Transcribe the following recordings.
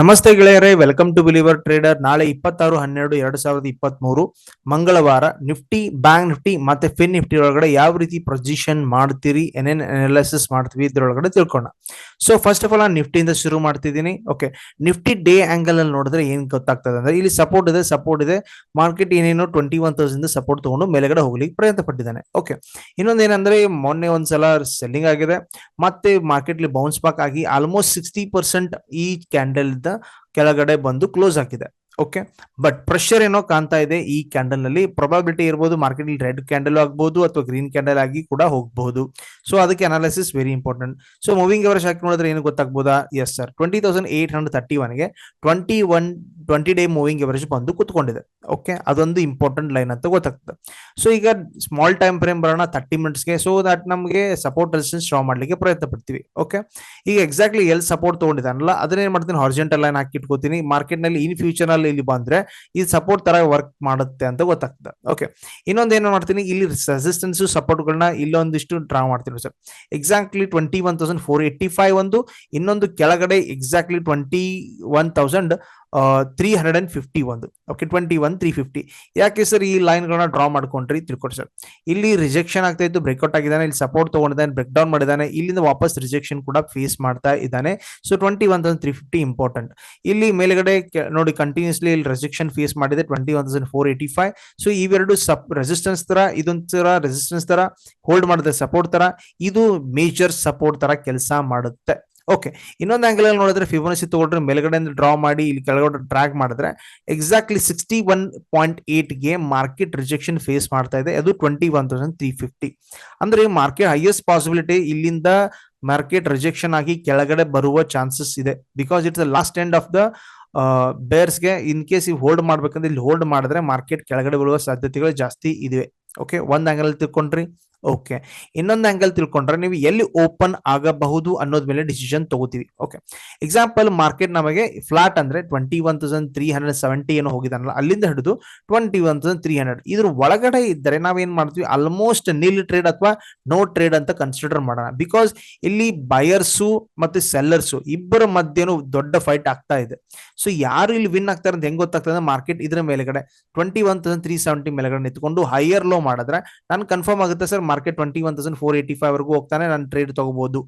ನಮಸ್ತೆ ಗೆಳೆಯರೇ welcome to believer trader ನಾಳೆ ಇಪ್ಪತ್ತಾರು, ಹನ್ನೆರಡು, ಎರಡ್ ಸಾವಿರದ ಇಪ್ಪತ್ತ್ ಮೂರು ಮಂಗಳವಾರ ನಿಫ್ಟಿ, ಬ್ಯಾಂಕ್ ನಿಫ್ಟಿ ಮತ್ತೆ ಫಿನ್ ನಿಫ್ಟಿ ಒಳಗಡೆ ಯಾವ ರೀತಿ ಪ್ರೊಜಿಷನ್ ಮಾಡ್ತೀರಿ ಏನೇನ್ ಅನಾಲಿಸಿಸ್ ಮಾಡ್ತೀವಿ ಇದ್ರೊಳಗಡೆ ತಿಳ್ಕೊಳ್ಳೋಣ. ಸೊ ಫಸ್ಟ್ ಆಫ್ ಆಲ್ ನಾನು ನಿಫ್ಟಿಯಿಂದ ಶುರು ಮಾಡ್ತಿದ್ದೀನಿ. ಓಕೆ ನಿಫ್ಟಿ ಡೇ ಆಂಗಲ್ ಅಲ್ಲಿ ನೋಡಿದ್ರೆ ಏನ್ ಗೊತ್ತಾಗ್ತದೆ ಅಂದ್ರೆ ಇಲ್ಲಿ ಸಪೋರ್ಟ್ ಇದೆ ಸಪೋರ್ಟ್ ಇದೆ. ಮಾರ್ಕೆಟ್ ಏನೇನು ಟ್ವೆಂಟಿ ಒನ್ ತೌಸಂಡ್ ಸಪೋರ್ಟ್ ತಗೊಂಡು ಮೇಲೆಗಡೆ ಹೋಗ್ಲಿಕ್ಕೆ ಪ್ರಯತ್ನ ಪಟ್ಟಿದ್ದಾನೆ. ಓಕೆ ಇನ್ನೊಂದು ಏನಂದ್ರೆ ಮೊನ್ನೆ ಒಂದ್ಸಲ ಸೆಲ್ಲಿಂಗ್ ಆಗಿದೆ. ಮತ್ತೆ ಮಾರ್ಕೆಟ್ ಬೌನ್ಸ್ ಬ್ಯಾಕ್ ಆಗಿ ಆಲ್ಮೋಸ್ಟ್ ಸಿಕ್ಸ್ಟಿ ಪರ್ಸೆಂಟ್ ಈ ಕ್ಯಾಂಡಲ್ ಕೆಳಗಡೆ ಬಂದು ಕ್ಲೋಸ್ ಆಗಿದೆ ಓಕೆ ಬಟ್ ಪ್ರೆಷರ್ ಏನೋ ಕಾಣ್ತಾ ಇದೆ ಈ ಕ್ಯಾಂಡಲ್ನಲ್ಲಿ. ಪ್ರೊಬಾಬಿಲಿಟಿ ಇರಬಹುದು ಮಾರ್ಕೆಟ್ ರೆಡ್ ಕ್ಯಾಂಡಲ್ ಆಗ್ಬಹುದು ಅಥವಾ ಗ್ರೀನ್ ಕ್ಯಾಂಡಲ್ ಆಗಿ ಕೂಡ ಹೋಗಬಹುದು ಸೊ ಅದಕ್ಕೆ analysis very important so moving average ಹಾಕಿ ನೋಡಿದ್ರೆ ಏನು ಗೊತ್ತಾಗ್ಬೋದಾ? Yes sir twenty thousand eight hundred thirty ಒನ್ಗೆ twenty one twenty day moving average ಬಂದು ಕುತ್ಕೊಂಡಿದೆ. ಓಕೆ ಅದೊಂದು ಇಂಪಾರ್ಟೆಂಟ್ ಲೈನ್ ಅಂತ ಗೊತ್ತಾಗ್ತದೆ. ಸೊ ಈಗ ಸ್ಮಾಲ್ ಟೈಮ್ ಫ್ರೇಮ್ ಬರೋಣ ತರ್ಟಿ ಮಿನಿಟ್ಸ್ಗೆ ಸೊ ದಟ್ ನಮಗೆ ಸಪೋರ್ಟ್ ರೆಸಿಸ್ಟೆನ್ಸ್ ಡ್ರಾ ಮಾಡ್ಲಿಕ್ಕೆ ಪ್ರಯತ್ನ ಪಡ್ತೀವಿ. ಓಕೆ ಈಗ ಎಕ್ಸಾಕ್ಟ್ಲಿ ಎಲ್ಲಿ ಸಪೋರ್ಟ್ ತಗೊಂಡಿದానಲ್ಲ ಅದನ್ನ ಏನು ಮಾಡ್ತೀನಿ? ಹಾರ್ಜೆಂಟಲ್ ಲೈನ್ ಹಾಕಿ ಇಟ್ಕೋತೀನಿ. ಮಾರ್ಕೆಟ್ನಲ್ಲಿ ಇನ್ ಫ್ಯೂಚರ್ ಅಲ್ಲಿ ಇಲ್ಲಿ ಬಂದ್ರೆ, ಈ ಸಪೋರ್ಟ್ ತರ ವರ್ಕ್ ಮಾಡುತ್ತೆ ಅಂತ ಗೊತ್ತಾಗ್ತದೆ. ಓಕೆ ಇನ್ನೊಂದು ಏನು ಮಾಡ್ತೀನಿ? ಇಲ್ಲಿ ರೆಸಿಸ್ಟೆನ್ಸ್ ಸಪೋರ್ಟ್ಗಳನ್ನ ಇಲ್ಲೊಂದಿಷ್ಟು ಡ್ರಾ ಮಾಡ್ತೀನಿ sir. Exactly twenty one thousand four eighty five ಒಂದು, ಇನ್ನೊಂದು ಕೆಳಗಡೆ exactly twenty one thousand three hundred and fifty ಒಂದು okay twenty one three fifty ಯಾಕೆ ಸರ್ ಈ ಲೈನ್ಗಳನ್ನ ಡ್ರಾ ಮಾಡ್ಕೊಂಡ್ರಿ? ತಿಳ್ಕೊಡಿ ಸರ್. ಇಲ್ಲಿ ರಿಜೆಕ್ಷನ್ ಆಗ್ತಾ ಇತ್ತು ಬ್ರೇಕ್ಔಟ್ ಆಗಿದ್ದಾನೆ, ಇಲ್ಲಿ ಸಪೋರ್ಟ್ ತೊಗೊಂಡಿದ್ದಾನೆ ಬ್ರೇಕ್ ಡೌನ್ ಮಾಡಿದ್ದಾನೆ, ಇಲ್ಲಿಂದ ವಾಪಸ್ ರಿಜೆಕ್ಷನ್ ಕೂಡ ಫೇಸ್ ಮಾಡ್ತಾ ಇದ್ದಾನೆ. So twenty one thousand three fifty important ಇಲ್ಲಿ ಮೇಲ್ಗಡೆ ನೋಡಿ ಕಂಟಿನ್ಯೂಸ್ಲಿ ಇಲ್ಲಿ ರಿಜೆಕ್ಷನ್ ಫೇಸ್ ಮಾಡಿದೆ twenty one thousand four eighty five so ಇವೆರಡು ಸಪ್ ರೆಸಿಸ್ಟೆನ್ಸ್ ತರ ಇದೊಂಥರ ರೆಸಿಸ್ಟೆನ್ಸ್ ತರ ಹೋಲ್ಡ್ ಮಾಡುತ್ತೆ ಸಪೋರ್ಟ್ ತರ ಇದು ಮೇಜರ್ ಸಪೋರ್ಟ್ ತರ ಕೆಲಸ ಮಾಡುತ್ತೆ. ಓಕೆ ಇನ್ನೊಂದು ಆಂಗಲ್ ಅಲ್ಲಿ ನೋಡಿದ್ರೆ ಫಿಬೋನಸಿ ತಗೊಂಡ್ರೆ ಮೇಲ್ಗಡೆಯಿಂದ ಡ್ರಾ ಮಾಡಿ, ಇಲ್ಲಿ ಕೆಳಗಡೆ ಟ್ರ್ಯಾಕ್ ಮಾಡಿದ್ರೆ ಎಕ್ಸಾಕ್ಟ್ಲಿ ಸಿಕ್ಸ್ಟಿ ಒನ್ ಪಾಯಿಂಟ್ಗೆ ಮಾರ್ಕೆಟ್ ರಿಜೆಕ್ಷನ್ ಫೇಸ್ ಮಾಡ್ತಾ ಇದೆ. ಅದು twenty one thousand three fifty ಅಂದ್ರೆ ಮಾರ್ಕೆಟ್ ಹೈಯೆಸ್ಟ್ ಪಾಸಿಬಿಲಿಟಿ ಇಲ್ಲಿಂದ ಮಾರ್ಕೆಟ್ ರಿಜೆಕ್ಷನ್ ಆಗಿ ಕೆಳಗಡೆ ಬರುವ ಚಾನ್ಸಸ್ ಇದೆ. Because it's last end of the ಬೇರ್ಸ್ಗೆ in case ಈ ಹೋಲ್ಡ್ ಮಾಡ್ಬೇಕಂದ್ರೆ, ಇಲ್ಲಿ ಹೋಲ್ಡ್ ಮಾಡಿದ್ರೆ ಮಾರ್ಕೆಟ್ ಕೆಳಗಡೆ ಬರುವ ಸಾಧ್ಯತೆಗಳು ಜಾಸ್ತಿ ಇದೆ ಓಕೆ ಒಂದ್ ಆಂಗಲ್ ತಿಳ್ಕೊಂಡ್ರಿ. ಓಕೆ ಇನ್ನೊಂದು ಆಂಗಲ್ ತಿಳ್ಕೊಂಡ್ರೆ ನೀವು ಎಲ್ಲಿ ಓಪನ್ ಆಗಬಹುದು ಅನ್ನೋದ್ ಮೇಲೆ ಡಿಸಿಷನ್ ತಗೋತೀವಿ. ಓಕೆ ಎಕ್ಸಾಂಪಲ್ ಮಾರ್ಕೆಟ್ ನಮಗೆ ಫ್ಲಾಟ್ ಅಂದ್ರೆ twenty one thousand three hundred seventy ಏನೋ ಹೋಗಿದಾನಲ್ಲ, ಅಲ್ಲಿಂದ ಹಿಡಿದು twenty one thousand three hundred ಇದ್ರ ಒಳಗಡೆ ಇದ್ದರೆ ನಾವೇನ್ ಮಾಡ್ತೀವಿ? ಆಲ್ಮೋಸ್ಟ್ ನೀಲ್ ಟ್ರೇಡ್ ಅಥವಾ ನೋ ಟ್ರೇಡ್ ಅಂತ ಕನ್ಸಿಡರ್ ಮಾಡೋಣ. ಬಿಕಾಸ್ ಇಲ್ಲಿ ಬಯರ್ಸು ಮತ್ತೆ ಸೆಲ್ಲರ್ಸು ಇಬ್ಬರ ಮಧ್ಯನೂ ದೊಡ್ಡ ಫೈಟ್ ಆಗ್ತಾ ಇದೆ. ಸೊ ಯಾರು ಇಲ್ಲಿ ವಿನ್ ಆಗ್ತಾರೆ ಅಂತ ಹೆಂಗ್ ಗೊತ್ತಾಗ್ತದೆ ಅಂದ್ರೆ ಮಾರ್ಕೆಟ್ ಇದ್ರ ಮೇಲೆಗಡೆ twenty one thousand three seventy ಮೇಲೆಗಡೆ ನಿಂತ್ಕೊಂಡು ಹೈಯರ್ ಲೋ ಮಾಡಿದ್ರೆ ನಾನು ಕನ್ಫರ್ಮ್ ಆಗುತ್ತೆ sir market twenty one thousand four eighty five ವರೆಗೂ ಹೋಗ್ತಾನೆ ನಾನು ಟ್ರೇಡ್ ತಗೋಬಹುದು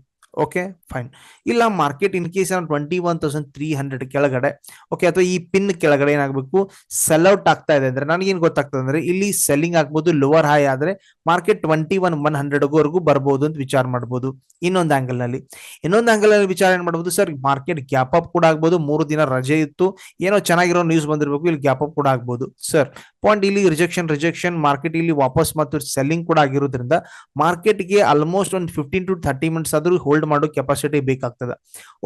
ಓಕೆ ಫೈನ್ ಇಲ್ಲ market in case twenty one thousand three hundred ಕೆಳಗಡೆ ಓಕೆ ಅಥವಾ ಈ ಪಿನ್ ಕೆಳಗಡೆ ಏನಾಗಬೇಕು ಸೆಲ್ ಔಟ್ ಆಗ್ತಾ ಇದೆ ಅಂದ್ರೆ ನನಗೇನು ಗೊತ್ತಾಗ್ತದೆ ಅಂದ್ರೆ ಇಲ್ಲಿ ಸೆಲ್ಲಿಂಗ್ ಆಗ್ಬೋದು ಲೋವರ್ ಹೈ ಆದ್ರೆ ಮಾರ್ಕೆಟ್ ಟ್ವೆಂಟಿ ಒನ್ ಒನ್ ಹಂಡ್ರೆಡ್ವರೆಗೂ ಬರ್ಬೋದು ಅಂತ ವಿಚಾರ ಮಾಡ್ಬೋದು. ಇನ್ನೊಂದು ಆಂಗಲ್ನಲ್ಲಿ. ಇನ್ನೊಂದು ಆಂಗಲ್ನಲ್ಲಿ ವಿಚಾರ ಏನ್ ಮಾಡ್ಬೋದು ಸರ್ ಮಾರ್ಕೆಟ್ ಗ್ಯಾಪ್ ಅಪ್ ಕೂಡ ಆಗ್ಬೋದು, ಮೂರು ದಿನ ರಜೆ ಇತ್ತು, ಏನೋ ಚೆನ್ನಾಗಿರೋ ನ್ಯೂಸ್ ಬಂದಿರಬೇಕು, ಇಲ್ಲಿ ಗ್ಯಾಪ್ ಅಪ್ ಕೂಡ ಆಗ್ಬೋದು. ಸರ್ ಪಾಯಿಂಟ್ ಇಲ್ಲಿ ರಿಜೆಕ್ಷನ್ ರಿಜೆಕ್ಷನ್ ಮಾರ್ಕೆಟ್ ಇಲ್ಲಿ ವಾಪಸ್ ಮತ್ತು ಸೆಲ್ಲಿಂಗ್ ಕೂಡ ಆಗಿರೋದ್ರಿಂದ ಮಾರ್ಕೆಟ್ಗೆ ಆಲ್ಮೋಸ್ಟ್ ಒಂದು ಫಿಫ್ಟೀನ್ ಟು ಥರ್ಟಿ ಮಿನಿಟ್ಸ್ ಆದ್ರೂ ಹೋಲ್ಡ್ ಮಾಡೋ ಕೆಪಾಸಿಟಿ ಬೇಕಾಗ್ತದೆ.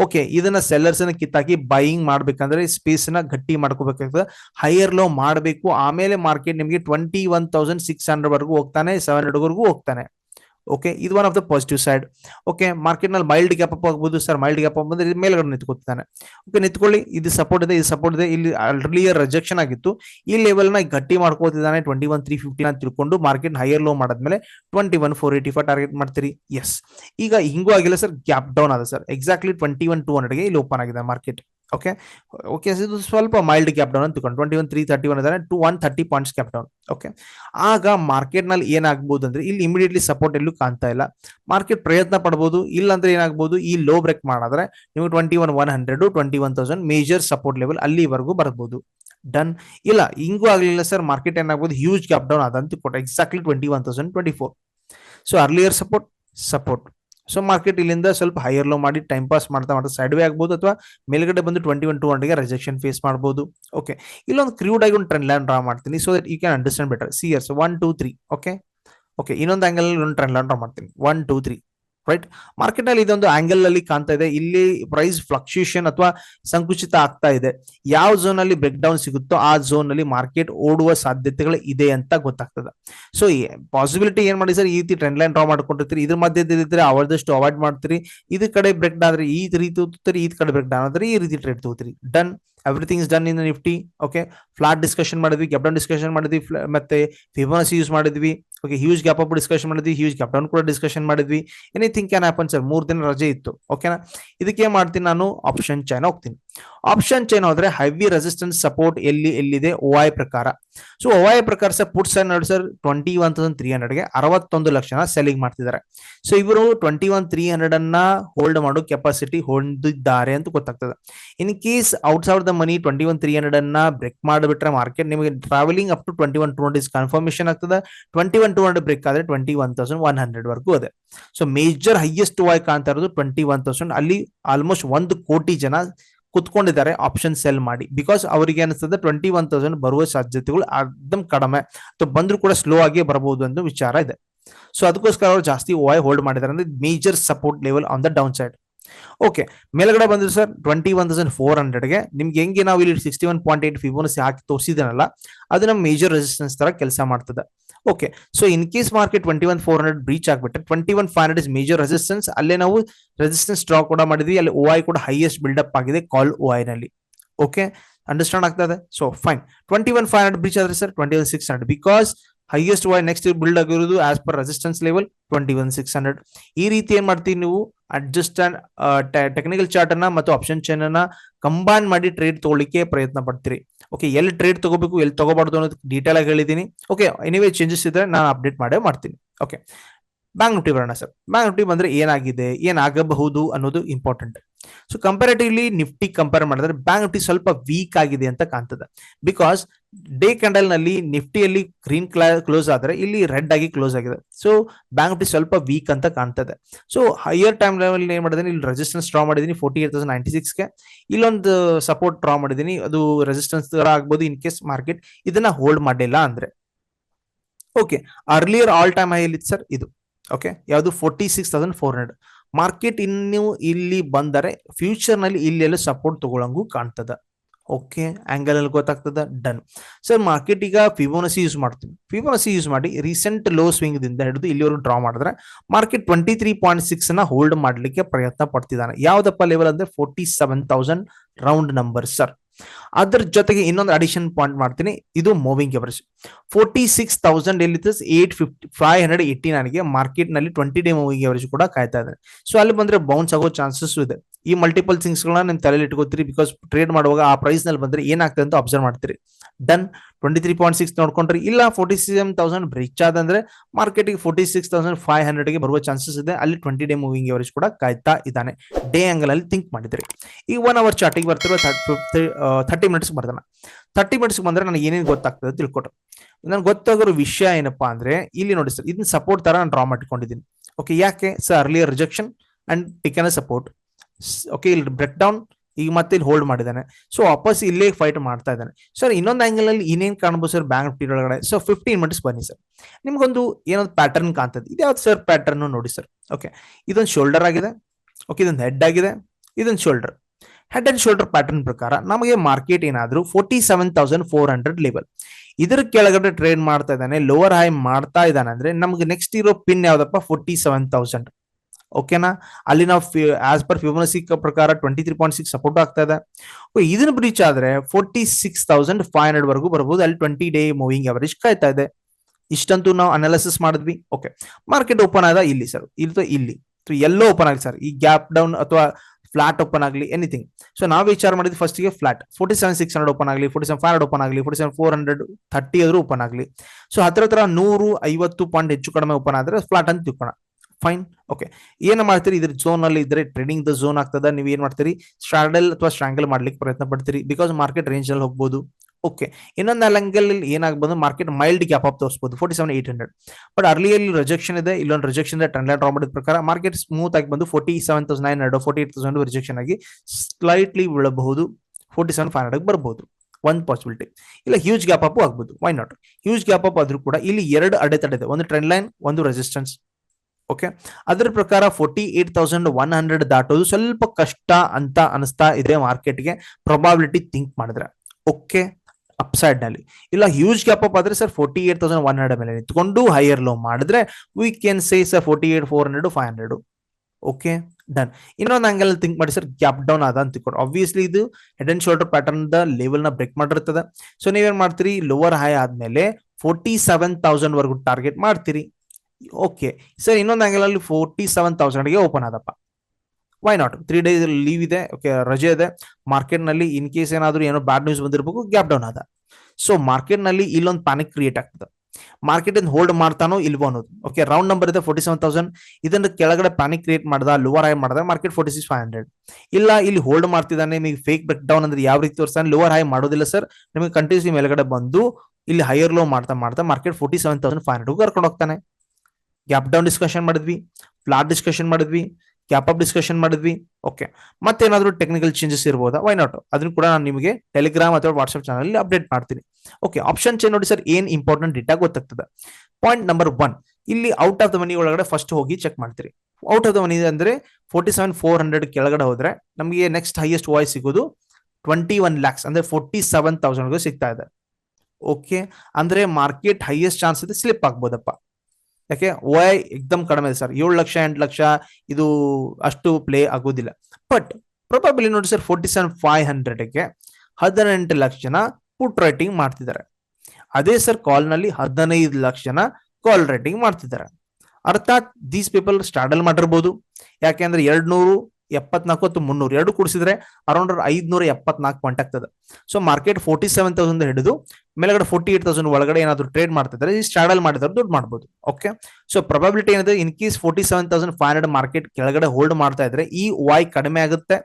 ಓಕೆ ಇದನ್ನ ಸೆಲ್ಲರ್ಸ್ ಅನ್ನ ಕಿತ್ತಾಕಿ ಬೈಯಿಂಗ್ ಮಾಡ್ಬೇಕಂದ್ರೆ ಸ್ಪೇಸ್ನ ಗಟ್ಟಿ ಮಾಡ್ಕೋಬೇಕಾಗ್ತದೆ. ಹೈಯರ್ ಲೋ ಮಾಡಬೇಕು, ಆಮೇಲೆ ಮಾರ್ಕೆಟ್ ನಿಮಗೆ twenty one thousand six hundred ವರೆಗೂ ಹೋಗ್ತಾನೆ ಸೆವೆನ್ ಹಂಡ್ರೆಡ್ ವರೆಗೂ ಹೋಗ್ತಾನೆ. ಓಕೆ ಇದು one of the positive side okay ಮಾರ್ಕೆಟ್ನಲ್ಲಿ ಮೈಲ್ಡ್ ಗ್ಯಾಪ್ ಅಪ್ ಆಗ್ಬೋದು ಸರ್ ಮೈಲ್ಡ್ ಗ್ಯಾಪ್ ಅಪ್ ಬಂದ್ರೆ ಮೇಲ್ಗಡೆ ನಿಂತ್ಕೊತಾನೆ ಓಕೆ ನಿಂತ್ಕೊಳ್ಳಿ. ಇದು ಸಪೋರ್ಟ್ ಇದೆ, ಇದು ಸಪೋರ್ಟ್ ಇದೆ. ಇಲ್ಲಿ ಅರ್ಲಿಯರ್ ರಿಜೆಕ್ಷನ್ ಆಗಿತ್ತು. ಈ ಲೆವೆಲ್ ಗಟ್ಟಿ ಮಾಡ್ಕೋತಿದ್ದಾನೆ ಟ್ವೆಂಟಿ ಒನ್ ತ್ರೀ ಫಿಫ್ಟಿ ಅಂತ ತಿಳ್ಕೊಂಡು ಮಾರ್ಕೆಟ್ ಹೈಯರ್ ಲೋ ಮಾಡಿದ್ಮೇಲೆ twenty one four eighty five target ಮಾಡ್ತೀರಿ. ಎಸ್ ಈಗ ಹಿಂಗೂ ಆಗಿಲ್ಲ ಸರ್ ಗ್ಯಾಪ್ ಡೌನ್ ಆದ sir exactly twenty one two ಹಂಡ್ರೆಡ್ಗೆ ಇಲ್ಲಿ ಓಪನ್ ಆಗಿದೆ ಮಾರ್ಕೆಟ್ ಓಕೆ ಓಕೆ ಇದು ಸ್ವಲ್ಪ ಮೈಲ್ಡ್ ಕ್ಯಾಪ್ ಡೌನ್ ಅಂತ ತಿಳ್ಕೊಂಡು twenty one three thirty one ಇದ್ದಾರೆ. To one thirty points gap down okay ಆಗ ಮಾರ್ಕೆಟ್ನಲ್ಲಿ ಏನಾಗ್ಬೋದು ಅಂದರೆ ಇಲ್ಲಿ ಇಮಿಡಿಯೇಟ್ಲಿ ಸಪೋರ್ಟ್ ಎಲ್ಲೂ ಕಾಣ್ತಾ ಇಲ್ಲ. ಮಾರ್ಕೆಟ್ ಪ್ರಯತ್ನ ಪಡ್ಬೋದು ಇಲ್ಲ ಅಂದ್ರೆ ಏನಾಗ್ಬೋದು, ಈ ಲೋ ಬ್ರೇಕ್ ಮಾಡಿದ್ರೆ ನೀವು twenty one one hundred twenty one thousand major support level ಅಲ್ಲಿವರೆಗೂ ಬರ್ಬೋದು. ಡನ್ ಇಲ್ಲ ಹಿಂಗೂ ಆಗಲಿಲ್ಲ ಸರ್ ಮಾರ್ಕೆಟ್ ಏನಾಗ್ಬೋದು ಹ್ಯೂಜ್ ಕ್ಯಾಪ್ ಡೌನ್ ಅದಂತ ಕೊಟ್ಟು. Exactly twenty one thousand twenty four so earlier support support so market ಇಲ್ಲಿಂದ ಸ್ವಲ್ಪ ಹೈಯರ್ ಲೋ ಮಾಡಿ ಟೈಮ್ ಪಾಸ್ ಮಾಡ್ತಾ ಮಾಡ್ತಾ ಸೈಡ್ ವೇ ಆಗ್ಬೋದು ಅಥವಾ ಮೇಲ್ಗಡೆ ಬಂದು ಟ್ವೆಂಟಿ ಒನ್ ಟು ಹಂಡ್ರೆಡ್ಗೆ ರಿಜೆಕ್ಷನ್ ಫೇಸ್ ಮಾಡ್ಬೋದು. ಓಕೆ ಇಲ್ಲೊಂದು ಕ್ರೂಡ್ ಆಗಿ ಒಂದು ಟ್ರೆಂಡ್ ಲೈನ್ ಡ್ರಾ ಮಾಡ್ತೀನಿ so that you can understand better see years one two three okay okay ಇನ್ನೊಂದು ಆ್ಯಂಗಲ್ ಒಂದು ಟ್ರೆಂಡ್ ಲೈನ್ ಡ್ರಾ ಮಾಡ್ತೀನಿ. ಒನ್ ಟೂ ತ್ರೀ ರೈಟ್ ಮಾರ್ಕೆಟ್ನಲ್ಲಿ ಇದೊಂದು ಆಂಗಲ್ ಅಲ್ಲಿ ಕಾಣ್ತಾ ಇದೆ. ಇಲ್ಲಿ ಪ್ರೈಸ್ ಫ್ಲಕ್ಚುಯೇಷನ್ ಅಥವಾ ಸಂಕುಚಿತ ಆಗ್ತಾ ಇದೆ. ಯಾವ ಝೋನ್ ಅಲ್ಲಿ ಬ್ರೇಕ್ ಡೌನ್ ಸಿಗುತ್ತೋ ಆ ಝೋನ್ ಅಲ್ಲಿ ಮಾರ್ಕೆಟ್ ಓಡುವ ಸಾಧ್ಯತೆಗಳು ಇದೆ ಅಂತ ಗೊತ್ತಾಗ್ತದೆ. ಸೊ ಪಾಸಿಬಿಲಿಟಿ ಏನ್ ಮಾಡಿ ಸರ್? ಈ ರೀತಿ ಟ್ರೆಂಡ್ ಲೈನ್ ಡ್ರಾ ಮಾಡ್ಕೊಂಡಿರ್ತೀರಿ. ಇದ್ರ ಮಧ್ಯದಲ್ಲಿದ್ರೆ ಅವರದಷ್ಟು ಅವಾಯ್ಡ್ ಮಾಡ್ತೀರಿ. ಇದ್ ಕಡೆ ಬ್ರೇಕ್ ಡೌನ್ ಆದ್ರೆ ಈ ರೀತಿ ಈ ಕಡೆ ಬ್ರೇಕ್ ಡೌನ್ ಆದ್ರೆ ಈ ರೀತಿ trade ತಗೋತೀರಿ. Done everything is done in Nifty okay flat discussion ಮಾಡಿದ್ವಿ ಗ್ಯಾಪ್ ಡೌನ್ ಡಿಸ್ಕಷನ್ ಮಾಡಿದ್ವಿ ಮತ್ತೆ ಫಿಬೋನಸ್ ಯೂಸ್ ಮಾಡಿದ್ವಿ okay huge gap up discussion ಮಾಡಿದ್ವಿ ಹ್ಯೂಜ್ ಗ್ಯಾಪ್ ಡೌನ್ ಕೂಡ ಡಿಸ್ಕಷನ್ ಮಾಡಿದ್ವಿ. ಎನಿಥಿಂಗ್ ಕ್ಯಾನ್ ಹ್ಯಾಪನ್ ಸರ್ ಮೂರ್ ದಿನ ರಜೆ ಇತ್ತು ಓಕೆನಾ ಇದಕ್ಕೆ ಮಾಡ್ತೀನಿ ನಾನು? ಆಪ್ಷನ್ ಚೈನಾ ಹೋಗ್ತೀನಿ. ಆಪ್ಷನ್ ಚೇನ್ ಹೋದ್ರೆ ಹೆವಿ ರೆಸಿಸ್ಟೆನ್ಸ್ ಸಪೋರ್ಟ್ ಎಲ್ಲಿ, ಎಲ್ಲಿದೆ? ಐ ಪ್ರಕಾರ. ಸೊ ಐ ಪ್ರಕಾರ ಸರ್ ಪುಟ್ಸ್ ನೋಡಿ sir twenty one thousand three ಹಂಡ್ರೆಡ್ಗೆ ಅರವತ್ತೊಂದು ಲಕ್ಷನ ಸೆಲ್ಲಿಂಗ್ ಮಾಡ್ತಿದ್ದಾರೆ. ಸೊ ಇವರು ಟ್ವೆಂಟಿ ಒನ್ ತ್ರೀ ಹಂಡ್ರೆಡ್ ಅನ್ನ ಹೋಲ್ಡ್ ಮಾಡೋ ಕೆಪಾಸಿಟಿ ಹೊಂದಿದ್ದಾರೆ ಅಂತ ಗೊತ್ತಾಗ್ತದೆ. In case outside the money twenty one three hundred ಅನ್ನ ಬ್ರೇಕ್ ಮಾಡಿಬಿಟ್ರೆ ಮಾರ್ಕೆಟ್ ನಿಮಗೆ travelling up to twenty one two hundred confirmation ಆಗ್ತದೆ. Twenty one two hundred break ಆದ್ರೆ twenty one thousand one hundred ವರ್ಗೂ ಅದೇ. ಸೊ ಮೇಜರ್ ಹೈಯೆಸ್ಟ್ ವಾಯ್ ಕಾಣ್ತಾ ಇರೋದು twenty one thousand ಅಲ್ಲಿ almost ಒಂದು ಕೋಟಿ ಜನ ಕುತ್ಕೊಂಡಿದ್ದಾರೆ ಆಪ್ಷನ್ ಸೆಲ್ ಮಾಡಿ. ಬಿಕಾಸ್ ಅವರಿಗೆ ಅನಿಸ್ತದೆ ಟ್ವೆಂಟಿ ಒನ್ ತೌಸಂಡ್ ಬರುವ ಸಾಧ್ಯತೆಗಳು ಅರ್ಧಂ ಕಡಿಮೆ. ಅಥವಾ ಬಂದರೂ ಕೂಡ ಸ್ಲೋ ಆಗಿ ಬರಬಹುದು ಅಂತ ವಿಚಾರ ಇದೆ. ಸೊ ಅದಕ್ಕೋಸ್ಕರ ಅವರು ಜಾಸ್ತಿ ವಾಯ್ ಹೋಲ್ಡ್ ಮಾಡಿದ್ದಾರೆ ಅಂದ್ರೆ major support level on the down side okay ಮೇಲ್ಗಡೆ ಬಂದ್ರೆ sir twenty one thousand four ಹಂಡ್ರೆಡ್ಗೆ ನಿಮ್ಗೆ ಹೆಂಗೆ ನಾವು ಇಲ್ಲಿ sixty one point eight Fibonacci ಹಾಕಿ ತೋರಿಸಿದನಲ್ಲ ಅದು ನಮ್ಮ ಮೇಜರ್ ರೆಸಿಸ್ಟೆನ್ಸ್ ತರ ಕೆಲಸ ಮಾಡ್ತದೆ. Okay so in case market twenty one four hundred breach ಆಗ್ಬಿಟ್ಟೆ twenty one five hundred is major resistance ಅಲ್ಲೇ ನಾವು ರೆಸಿಸ್ಟೆನ್ಸ್ ಡ್ರಾ ಕೂಡ ಮಾಡಿದ್ವಿ. ಅಲ್ಲಿ ಓ ಐ ಕೂಡ ಹೈಯೆಸ್ಟ್ ಬಿಲ್ಡಪ್ ಆಗಿದೆ ಕಾಲ್ ಓ ಐನಲ್ಲಿ ನಲ್ಲಿ. ಓಕೆ ಅಂಡರ್ಸ್ಟ್ಯಾಂಡ್ ಆಗ್ತದೆ so fine twenty one five hundred breach ಆದ್ರೆ sir twenty one six hundred because highest OI next build ಆಗಿರೋದು as per resistance level twenty one six hundred ಈ ರೀತಿ ಏನ್ ಮಾಡ್ತೀವಿ ನೀವು? ಅಡ್ಜಸ್ಟ್ ಟೆಕ್ನಿಕಲ್ ಚಾರ್ಟ್ ಅನ್ನ ಮತ್ತು ಆಪ್ಷನ್ ಚೈನ್ ಅನ್ನ ಕಂಬೈನ್ ಮಾಡಿ ಟ್ರೇಡ್ ತಗೊಳ್ಳಿಕ್ಕೆ ಪ್ರಯತ್ನ ಪಡ್ತೀರಿ. ಓಕೆ ಎಲ್ಲಿ ಟ್ರೇಡ್ ತಗೋಬೇಕು, ಎಲ್ಲಿ ತಗೋಬಾರ್ದು ಅನ್ನೋದು ಡೀಟೇಲ್ ಆಗಿ ಹೇಳಿದ್ದೀನಿ ಓಕೆ ಎನಿವೇ ಚೇಂಜಸ್ ಇದ್ರೆ ನಾನು ಅಪ್ಡೇಟ್ ಮಾಡೇ, ಮಾಡ್ತೀನಿ. ಓಕೆ ಬ್ಯಾಂಕ್ ನಿಫ್ಟಿ ಬರೋಣ ಸರ್ ಬ್ಯಾಂಕ್ ನಿಫ್ಟಿ ಬಂದ್ರೆ ಏನಾಗಿದೆ ಏನಾಗಬಹುದು ಅನ್ನೋದು important so comparatively Nifty compare ಮಾಡಿದ್ರೆ ಬ್ಯಾಂಕ್ ನಿಫ್ಟಿ ಸ್ವಲ್ಪ ವೀಕ್ ಆಗಿದೆ ಅಂತ ಕಾಣ್ತದೆ. ಬಿಕಾಸ್ ಡೇ ಕ್ಯಾಂಡಲ್ನಲ್ಲಿ ನಿಫ್ಟಿಯಲ್ಲಿ ಗ್ರೀನ್ ಕ್ಲೋಸ್ ಆದ್ರೆ ಇಲ್ಲಿ ರೆಡ್ ಆಗಿ ಕ್ಲೋಸ್ ಆಗಿದೆ. ಸೊ, ಬ್ಯಾಂಕ್ ನಿಫ್ಟಿ ಸ್ವಲ್ಪ ವೀಕ್ ಅಂತ ಕಾಣ್ತದೆ. ಸೊ ಹೈಯರ್ ಟೈಮ್ ಲೆವೆಲ್ ಏನ್ ಮಾಡಿದೀನಿ ಇಲ್ಲಿ ರೆಸಿಸ್ಟೆನ್ಸ್ ಡ್ರಾ ಮಾಡಿದೀನಿ ಫೋರ್ಟಿ ಏಟ್ ತೌಸಂಡ್ ನೈಂಟಿ ಸಿಕ್ಸ್ಗೆ ಇಲ್ಲೊಂದು ಸಪೋರ್ಟ್ ಡ್ರಾ ಮಾಡಿದೀನಿ ಅದು ರೆಸಿಸ್ಟೆನ್ಸ್ ತರ ಆಗ್ಬೋದು ಇನ್ ಕೇಸ್ ಮಾರ್ಕೆಟ್ ಇದನ್ನ ಹೋಲ್ಡ್ ಮಾಡಿಲ್ಲ ಅಂದ್ರೆ. Okay earlier all time high ಇಲ್ಲಿ ಸರ್? ಇದು. ಓಕೆ ಯಾವುದು? Forty six thousand four hundred market ಇನ್ನು ಇಲ್ಲಿ ಬಂದರೆ ಫ್ಯೂಚರ್ನಲ್ಲಿ ಇಲ್ಲೆಲ್ಲ ಸಪೋರ್ಟ್ ತಗೊಳಂಗೂ ಕಾಣ್ತದ. ಓಕೆ ಆಂಗಲ್ ಅಲ್ಲಿ ಗೊತ್ತಾಗ್ತದ? ಡನ್ ಸರ್ ಮಾರ್ಕೆಟ್ ಈಗ ಫಿಬೋನಸಿ ಯೂಸ್ ಮಾಡ್ತೀವಿ. ಫಿಬೋನಸಿ ಯೂಸ್ ಮಾಡಿ ರೀಸೆಂಟ್ ಲೋ ಸ್ವಿಂಗ್ ದಿಂದ ಹಿಡಿದು ಇಲ್ಲಿವರೆಗೂ ಡ್ರಾ ಮಾಡಿದ್ರೆ ಮಾರ್ಕೆಟ್ ಟ್ವೆಂಟಿ ತ್ರೀ ಪಾಯಿಂಟ್ ಸಿಕ್ಸ್ನ ಹೋಲ್ಡ್ ಮಾಡ್ಲಿಕ್ಕೆ ಪ್ರಯತ್ನ ಪಡ್ತಿದ್ದಾನೆ ಯಾವ್ದಪ್ಪ ಲೆವೆಲ್ ಅಂದ್ರೆ forty seven thousand round number sir ಅದ್ರ ಜೊತೆಗೆ ಇನ್ನೊಂದು ಅಡಿಷನ್ ಪಾಯಿಂಟ್ ಮಾಡ್ತೀನಿ. ಇದು moving average forty six thousand ಎಲ್ಲಿತ್ತು at fifty, five hundred eighty ನೈನ್ಗೆ ಮಾರ್ಕೆಟ್ನಲ್ಲಿ ಟ್ವೆಂಟಿ ಡೇ ಮೂವಿಂಗ್ ಅವರೇಜ್ ಕೂಡ ಕಾಯ್ತಾ ಇದೆ ಸೊ ಅಲ್ಲಿ ಬಂದ್ರೆ ಬೌನ್ಸ್ ಆಗೋ ಚಾನ್ಸಸ್ ಇದೆ. ಈ ಮಲ್ಟಿಪಲ್ ಥಿಂಗ್ಸ್ ಗಳನ್ನ ನಿಮ್ ತಲೆಯಲ್ಲಿ ಇಟ್ಕೋತೀರಿ ಬಿಕಾಸ್ ಟ್ರೇಡ್ ಮಾಡುವಾಗ ಆ ಪ್ರೈಸ್ನಲ್ಲಿ ಬಂದ್ರೆ ಏನಾಗ್ತದೆ ಅಂತ ಅಬ್ಸರ್ವ್ ಮಾಡ್ತೀರಿ. Done twenty three point six ನೋಡ್ಕೊಂಡ್ರಿ. ಇಲ್ಲ ಫೋರ್ಟಿ ಸೆವೆನ್ ತೌಸಂಡ್ ಬ್ರಿಚ್ ಆದಂದ್ರೆ ಮಾರ್ಕೆಟ್ಗೆ ಫೋರ್ಟಿ ಸಿಕ್ಸ್ ತೌಸಂಡ್ ಫೈವ್ ಹಂಡ್ರೆಡ್ಗೆ ಬರುವ ಚಾನ್ಸಸ್ ಇದೆ. ಅಲ್ಲಿ ಟ್ವೆಂಟಿ ಡೇ ಮೂವಿಂಗ್ ಅವರೇಜ್ ಕೂಡ ಕಾಯ್ತಾ ಇದ್ದಾನೆ. ಡೇ ಆಂಗಲ್ ಅಲ್ಲಿ ಥಿಂಕ್ ಮಾಡಿದ್ರಿ. ಈಗ ಒನ್ ಅವರ್ ಚಾರ್ಟಿಗೆ ಬರ್ತಿರೋ ಥರ್ಟಿ ಮಿನಿಟ್ಸ್ ಬರ್ತಾನೆ ಥರ್ಟಿ ಮಿನಿಟ್ಸ್ ಬಂದ್ರೆ ನನಗೆ ಏನೇನು ಗೊತ್ತಾಗ್ತದೆ ತಿಳ್ಕೊಟ್ರು. ನನ್ಗೆ ಗೊತ್ತಾಗಿರೋ ವಿಷಯ ಏನಪ್ಪಾ ಅಂದ್ರೆ, ಇಲ್ಲಿ ನೋಡಿ ಸರ್ ಇದನ್ನ ಸಪೋರ್ಟ್ ತರ ನಾನು ಡ್ರಾ ಮಾಡ್ಕೊಂಡಿದ್ದೀನಿ. ಓಕೆ ಯಾಕೆ? Sir earlier rejection and taken support okay ಇಲ್ಲಿ ಬ್ರೇಕ್ ಡೌನ್ ಈಗ ಮತ್ತೆ ಇಲ್ಲಿ ಹೋಲ್ಡ್ ಮಾಡಿದ್ದಾನೆ. ಸೊ ವಾಪಸ್ ಇಲ್ಲೇ ಫೈಟ್ ಮಾಡ್ತಾ ಇದ್ದಾನೆ. ಸರ್ ಇನ್ನೊಂದು ಆಂಗಲ್ ಅಲ್ಲಿ ಇನ್ನೇನ್ ಕಾಣ್ಬೋದು ಸರ್ ಬ್ಯಾಂಕ್ ನಿಫ್ಟಿ ಒಳಗಡೆ? ಸೊ ಫಿಫ್ಟೀನ್ ಮಿನಿಟ್ಸ್ ಬನ್ನಿ ಸರ್ ನಿಮ್ಗೊಂದು ಏನೋ ಪ್ಯಾಟರ್ನ್ ಕಾಣ್ತದೆ. ಇದ್ಯಾವ್ದು ಸರ್ ಪ್ಯಾಟರ್ನ್ ನೋಡಿ ಸರ್ ಓಕೆ ಇದೊಂದು ಶೋಲ್ಡರ್ ಆಗಿದೆ. ಓಕೆ ಇದೊಂದು ಹೆಡ್ ಆಗಿದೆ. ಇದೊಂದು shoulder head and shoulder pattern ಪ್ರಕಾರ ನಮಗೆ ಮಾರ್ಕೆಟ್ ಏನಾದ್ರು forty seven thousand four hundred level ಇದ್ರ ಕೆಳಗಡೆ ಟ್ರೇಡ್ ಮಾಡ್ತಾ ಇದ್ದಾನೆ ಲೋವರ್ ಹೈ ಮಾಡ್ತಾ ಇದ್ದಾನೆ ಅಂದ್ರೆ ನಮ್ಗೆ ನೆಕ್ಸ್ಟ್ ಇರೋ ಪಿನ್ ಯಾವ್ದಪ್ಪ? ಫೋರ್ಟಿ ಸೆವೆನ್ ತೌಸಂಡ್ ಓಕೆನಾ ಅಲ್ಲಿ ನಾವು ಆಸ್ ಪರ್ ಫಿಬೋನಸಿ ಪ್ರಕಾರ twenty three point six support ಆಗ್ತಾ ಇದೆ. ಇದನ್ನ ಬ್ರೀಚ್ ಆದ್ರೆ forty six thousand five hundred ವರೆಗೂ ಬರ್ಬೋದು, ಅಲ್ಲಿ ಟ್ವೆಂಟಿ ಡೇ ಮೂವಿಂಗ್ ಅವರೇಜ್ ಕಾಯ್ತಾ ಇದೆ. ಇಷ್ಟಂತೂ ನಾವು ಅನಾಲಿಸಿಸ್ ಮಾಡಿದ್ವಿ. ಓಕೆ ಮಾರ್ಕೆಟ್ ಓಪನ್ ಆದ ಇಲ್ಲಿ ಸರ್ ಇಲ್ಲಿ. ಇಲ್ಲಿ ಎಲ್ಲೋ ಓಪನ್ ಆಗಿದೆ ಸರ್ ಈ ಗ್ಯಾಪ್ ಡೌನ್ ಅಥವಾ ಫ್ಲಾಟ್ ಓಪನ್ ಆಗಲಿ ಎನಿಥಿಂಗ್ ಸೊ ನಾವು ವಿಚಾರ ಮಾಡಿದ್ದು ಫಸ್ಟ್ಗೆ flat forty seven six hundred open ಆಗಲಿ forty seven five hundred open ಆಗಲಿ forty seven four hundred thirty ಆದರೂ ಓಪನ್ ಆಗಲಿ. ಸೊ ಹತ್ರ ಹತ್ರ ನೂರು ಐವತ್ತು ಪಾಯಿಂಟ್ ಹೆಚ್ಚು ಕಡಿಮೆ ಓಪನ್ ಆದರೆ ಫ್ಲಾಟ್ ಅಂತ ತಿಳ್ಕೋಣ ಫೈನ್ ಓಕೆ ಏನು ಮಾಡ್ತೀರಿ? ಇದ್ರ ಝೋನ್ ಅಲ್ಲಿ ಇದ್ರೆ ಟ್ರೇಡಿಂಗ್ ದ ಝೋನ್ ಆಗ್ತದೆ. ನೀವು ಏನ್ ಮಾಡ್ತೀರಿ? ಸ್ಟ್ರಾಡಲ್ ಅಥವಾ ಸ್ಟ್ರಾಂಗಲ್ ಮಾಡ್ಲಿಕ್ಕೆ ಪ್ರಯತ್ನ ಪಡ್ತೀರಿ. ಬಿಕಾಸ್ ಮಾರ್ಕೆಟ್ ರೇಂಜ್ ಅಲ್ಲಿ ಹೋಗ್ಬೋದು. ಓಕೆ ಇನ್ನೊಂದು ಅಲಂಗಲ್ಲಿ ಏನಾಗ್ಬೋದು ಮಾರ್ಕೆಟ್ ಮೈಲ್ಡ್ ಗ್ಯಾಪ್ ಅಪ್ ತೋರಿಸಬಹುದು forty seven eight hundred but ಅರ್ಲಿಯಲ್ಲಿ rejection ಇದೆ, ಇಲ್ಲೊಂದು ರಿಜೆಕ್ಷನ್ ಇದೆ ಟ್ರೆಂಡ್ ಲೈನ್ ಡ್ರಾ ಮಾಡಿದ ಪ್ರಕಾರ ಮಾರ್ಕೆಟ್ ಸ್ಮೂತ್ ಆಗಿ ಬಂದು forty seven thousand nine hundred forty eight thousand rejection ಆಗಿ ಸ್ಲೈಟ್ಲಿ ಬೀಳಬಹುದು ಫೋರ್ಟಿ ಸೆವೆನ್ ಫೈವ್ ಹಂಡ್ರೆಡ್ ಬರಬಹುದು. ಒಂದು ಪಾಸಿಬಿಲಿಟಿ ಇಲ್ಲ ಹ್ಯೂಜ್ ಗ್ಯಾಪ್ ಅಪ್ ಆಗ್ಬೋದು. Why not huge gap up ಆದ್ರೂ ಕೂಡ ಇಲ್ಲಿ ಎರಡು ಅಡೆತಡೆ ಇದೆ. ಒಂದು ಟ್ರೆಂಡ್ ಲೈನ್ ಒಂದು ರೆಸಿಸ್ಟೆನ್ಸ್ ಓಕೆ ಅದ್ರ ಪ್ರಕಾರ forty eight thousand one hundred ದಾಟೋದು ಸ್ವಲ್ಪ ಕಷ್ಟ ಅಂತ ಅನಿಸ್ತಾ ಇದೆ ಮಾರ್ಕೆಟ್ಗೆ ಪ್ರೊಬಾಬಿಲಿಟಿ ಥಿಂಕ್ ಮಾಡಿದ್ರೆ. ಓಕೆ ಅಪ್ಸೈಡ್ನಲ್ಲಿ ಇಲ್ಲ ಹ್ಯೂಜ್ ಗ್ಯಾಪ್ ಅಪ್ ಆದ್ರೆ sir forty eight thousand one hundred ಮೇಲೆ ನಿಂತ್ಕೊಂಡು ಹೈಯರ್ ಲೋ ಮಾಡಿದ್ರೆ we can say sir forty eight four hundred five hundred okay done ಇನ್ನೊಂದು ಆಂಗಲ್ ಥಿಂಕ್ ಮಾಡಿ ಸರ್ ಗ್ಯಾಪ್ ಡೌನ್ ಅದ ಅಂತ ತಿಳ್ಕೊಂಡು. ಆಬ್ವಿಯಸ್ಲಿ ಇದು head and shoulder pattern the ಲೆವೆಲ್ನ break ಮಾಡಿರ್ತದೆ. ಸೊ ನೀವೇನ್ ಮಾಡ್ತೀರಿ? ಲೋವರ್ ಹೈ ಆದ್ಮೇಲೆ ಫೋರ್ಟಿ ಸೆವೆನ್ ತೌಸಂಡ್ ವರ್ಗು ಟಾರ್ಗೆಟ್ ಮಾಡ್ತೀರಿ. ಓಕೆ ಸರ್ ಇನ್ನೊಂದು ಆಂಗಲ್ ಅಲ್ಲಿ ಫೋರ್ಟಿ ಸೆವೆನ್ ತೌಸಂಡ್ಗೆ open Adappa. Why not three days leave ಇದೆ ಓಕೆ ರಜೆ ಇದೆ. ಮಾರ್ಕೆಟ್ನಲ್ಲಿ ಇನ್ ಕೇಸ್ ಏನಾದರೂ ಏನೋ ಬ್ಯಾಡ್ ನ್ಯೂಸ್ ಬಂದಿರಬೇಕು ಗ್ಯಾಪ್ ಡೌನ್ ಅದ ಸೊ ಮಾರ್ಕೆಟ್ನಲ್ಲಿ ಇಲ್ಲೊಂದು ಪ್ಯಾನಿಕ್ ಕ್ರಿಯೇಟ್ ಆಗ್ತದೆ. ಮಾರ್ಕೆಟ್ ಇಂದ ಹೋಲ್ಡ್ ಮಾಡ್ತಾನೋ ಇಲ್ವೋ ಅನ್ನೋದು. ಓಕೆ ರೌಂಡ್ ನಂಬರ್ ಇದೆ ಫೋರ್ಟಿ ಸೆವೆನ್ ತೌಸಂಡ್ ಇದನ್ನ ಕೆಳಗಡೆ ಪ್ಯಾನಿಕ್ ಕ್ರಿಯೇಟ್ ಮಾಡ್ದ ಲೋವರ್ ಹೈ ಮಾಡಿದ್ರೆ market forty six five hundred ಇಲ್ಲ, ಇಲ್ಲಿ ಹೋಲ್ಡ್ ಮಾಡ್ತಿದ್ದಾನೆ, ನಿಮಗೆ ಫೇಕ್ ಬ್ರೇಕ್ ಡೌನ್ ಅಂದ್ರೆ ಯಾವ ರೀತಿ ತೋರಿಸ್ತಾನೆ ಲೋವರ್ ಹೈ ಮಾಡೋದಿಲ್ಲ ಸರ್ ನಿಮಗೆ ಕಂಟಿನ್ಯೂಸ್ಲಿ ಮೇಲ್ಗಡೆ ಬಂದು, ಇಲ್ಲಿ ಹೈಯರ್ ಲೋ ಮಾಡ್ತಾ ಮಾಡ್ತಾ market forty seven thousand five hundred ಕರ್ಕೊಂಡು ಹೋಗ್ತಾನೆ. ಗ್ಯಾಪ್ ಡೌನ್ ಡಿಸ್ಕಷನ್ ಮಾಡಿದ್ವಿ ಫ್ಲಾಟ್ ಡಿಸ್ಕಷನ್ ಮಾಡಿದ್ವಿ. ಗ್ಯಾಪ್ ಅಪ್ ಡಿಸ್ಕಷನ್ ಮಾಡಿದ್ವಿ. ಓಕೆ ಮತ್ತೇನಾದ್ರೂ ಟೆಕ್ನಿಕಲ್ ಚೇಂಜಸ್ ಇರ್ಬೋದಾ? ವೈ ನಾಟ್ ಅದನ್ನು ಕೂಡ ನಾನು ನಿಮಗೆ ಟೆಲಿಗ್ರಾಮ್ ಅಥವಾ ವಾಟ್ಸ್ಆಪ್ ಚಾನಲ್ ಅಪ್ಡೇಟ್ ಮಾಡ್ತೀನಿ. ಓಕೆ ಆಪ್ಷನ್ ಚೇಂಜ್ ನೋಡಿ ಸರ್ ಏನ್ ಇಂಪಾರ್ಟೆಂಟ್ ಡೇಟಾ ಗೊತ್ತಾಗ್ತದೆ? ಪಾಯಿಂಟ್ ನಂಬರ್ ಒನ್ ಇಲ್ಲಿ ಔಟ್ ಆಫ್ ದ ಮನಿ ಒಳಗಡೆ ಫಸ್ಟ್ ಹೋಗಿ ಚೆಕ್ ಮಾಡ್ತೀರಿ. ಔಟ್ ಆಫ್ ದ ಮನಿ ಅಂದ್ರೆ ಫೋರ್ಟಿ ಸೆವೆನ್ ಫೋರ್ ಹಂಡ್ರೆಡ್ ಕೆಳಗಡೆ ಹೋದ್ರೆ ನಮಗೆ ನೆಕ್ಸ್ಟ್ ಹೈಯೆಸ್ಟ್ ವಾಯ್ಸ್ ಸಿಗೋದು ಟ್ವೆಂಟಿ ಒನ್ ಲ್ಯಾಕ್ಸ್ ಅಂದ್ರೆ ಫೋರ್ಟಿ ಸೆವೆನ್ ತೌಸಂಡ್ಗೂ ಸಿಗ್ತಾ ಇದೆ. ಓಕೆ ಅಂದ್ರೆ ಮಾರ್ಕೆಟ್ ಹೈಯೆಸ್ಟ್ ಚಾನ್ಸ್ ಇದೆ ಸ್ಲಿಪ್ ಆಗ್ಬೋದಪ್ಪ. ಯಾಕೆ? ವೈ ಎಕ್ದಮ್ ಕಡಿಮೆ ಇದೆ ಸರ್. ಏಳು ಲಕ್ಷ, ಎಂಟು ಲಕ್ಷ, ಇದು ಅಷ್ಟು ಪ್ಲೇ ಆಗೋದಿಲ್ಲ. ಬಟ್ ಪ್ರೊಬಾಬಿಲಿ ನೋಡಿ ಸರ್ ಫೋರ್ಟಿ ಸೆವೆನ್ ಫೈವ್ ಹಂಡ್ರೆಡ್ಗೆ ಹದಿನೆಂಟು ಲಕ್ಷ ಜನ ಪುಟ್ ರೈಟಿಂಗ್ ಮಾಡ್ತಿದ್ದಾರೆ. ಅದೇ ಸರ್ ಕಾಲ್ನಲ್ಲಿ ಹದಿನೈದು ಲಕ್ಷ ಜನ ಕಾಲ್ ರೈಟಿಂಗ್ ಮಾಡ್ತಿದ್ದಾರೆ. ಅರ್ಥಾತ್ ದೀಸ್ ಪೀಪಲ್ ಸ್ಟಾರ್ಡಲ್ ಮಾಡಿರ್ಬೋದು. ಯಾಕೆಂದ್ರೆ ಎರಡು ನೂರು ಎಪ್ಪತ್ನಾಲ್ಕು ಅಥವಾ ಮುನ್ನೂರು. ಎರಡು ಕೂಡಿಸಿದ್ರೆ ಅರೌಂಡ್ ಐದ್ನೂರ ಎಪ್ಪತ್ನಾಲ್ಕು ಪಾಯಿಂಟ್ ಆಗ್ತದೆ. So market forty seven thousand ಹಿಡಿದು ಮೇಲೆಗಡೆ ಫೋರ್ಟಿ ಏಟ್ ತೌಸಂಡ್ ಒಳಗಡೆ ಏನಾದರೂ ಟ್ರೇಡ್ ಮಾಡ್ತಿದ್ರೆ ಈ ಸ್ಟ್ರಾಡಲ್ ಮಾಡಿದ್ರೆ ದುಡ್ಡು ಮಾಡ್ಬೋದು. ಓಕೆ ಸೊ ಪ್ರೊಬಬಿಲಿಟಿ ಏನಿದೆ? In case forty seven thousand five hundred market ಕೆಳಗಡೆ ಹೋಲ್ಡ್ ಮಾಡ್ತಾ ಇದ್ರೆ ಈ ವಾಯ್ ಕಡಿಮೆ ಆಗುತ್ತೆ.